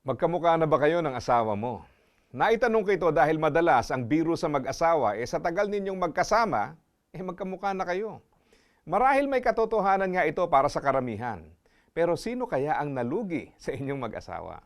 Magkamukha na ba kayo ng asawa mo? Naitanong ko ito dahil madalas ang biro sa mag-asawa eh sa tagal ninyong magkasama, eh magkamukha na kayo. Marahil may katotohanan nga ito para sa karamihan. Pero sino kaya ang nalugi sa inyong mag-asawa?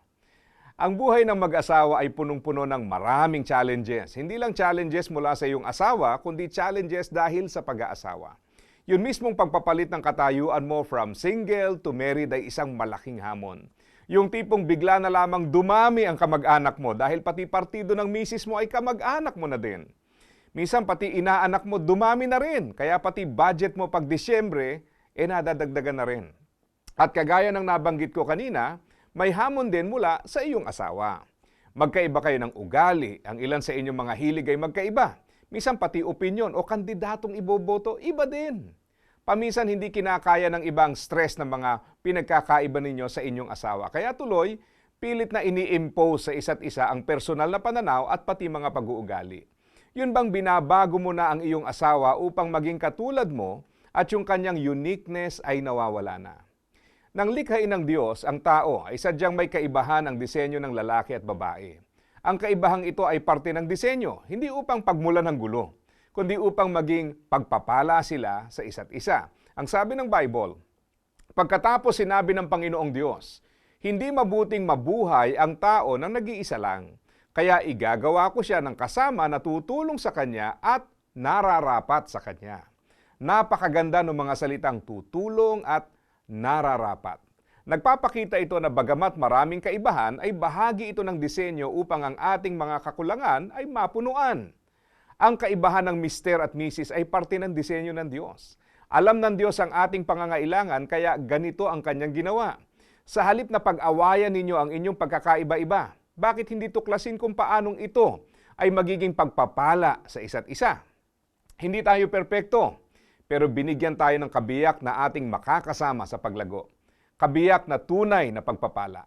Ang buhay ng mag-asawa ay punong-puno ng maraming challenges. Hindi lang challenges mula sa iyong asawa, kundi challenges dahil sa pag-aasawa. Yun mismong pagpapalit ng katayuan mo from single to married ay isang malaking hamon. Yung tipong bigla na lamang dumami ang kamag-anak mo dahil pati partido ng misis mo ay kamag-anak mo na din. Minsan pati inaanak mo dumami na rin, kaya pati budget mo pag Disyembre, eh nadadagdagan na rin. At kagaya ng nabanggit ko kanina, may hamon din mula sa iyong asawa. Magkaiba kayo ng ugali, ang ilan sa inyong mga hilig ay magkaiba. Minsan pati opinyon o kandidatong iboboto, iba din. Paminsan hindi kinakaya ng ibang stress ng mga pinagkakaiba ninyo sa inyong asawa. Kaya tuloy, pilit na ini-impose sa isa't isa ang personal na pananaw at pati mga pag-uugali. Yun bang binabago mo na ang iyong asawa upang maging katulad mo at yung kanyang uniqueness ay nawawala na? Nang likhain ng Diyos, ang tao ay sadyang may kaibahan ang disenyo ng lalaki at babae. Ang kaibahang ito ay parte ng disenyo, hindi upang pagmulan ng gulo, kundi upang maging pagpapala sila sa isa't isa. Ang sabi ng Bible, Pagkatapos sinabi ng Panginoong Diyos, hindi mabuting mabuhay ang tao na nag-iisa lang. Kaya igagawa ko siya ng kasama na tutulong sa kanya at nararapat sa kanya. Napakaganda ng mga salitang tutulong at nararapat. Nagpapakita ito na bagamat maraming kaibahan ay bahagi ito ng disenyo upang ang ating mga kakulangan ay mapunuan. Ang kaibahan ng mister at misis ay parte ng disenyo ng Diyos. Alam ng Diyos ang ating pangangailangan kaya ganito ang kanyang ginawa. Sa halip na pag-awayan ninyo ang inyong pagkakaiba-iba, bakit hindi tuklasin kung paanong ito ay magiging pagpapala sa isa't isa? Hindi tayo perpekto, pero binigyan tayo ng kabiyak na ating makakasama sa paglago. Kabiyak na tunay na pagpapala.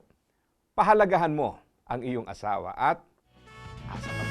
Pahalagahan mo ang iyong asawa at asa ka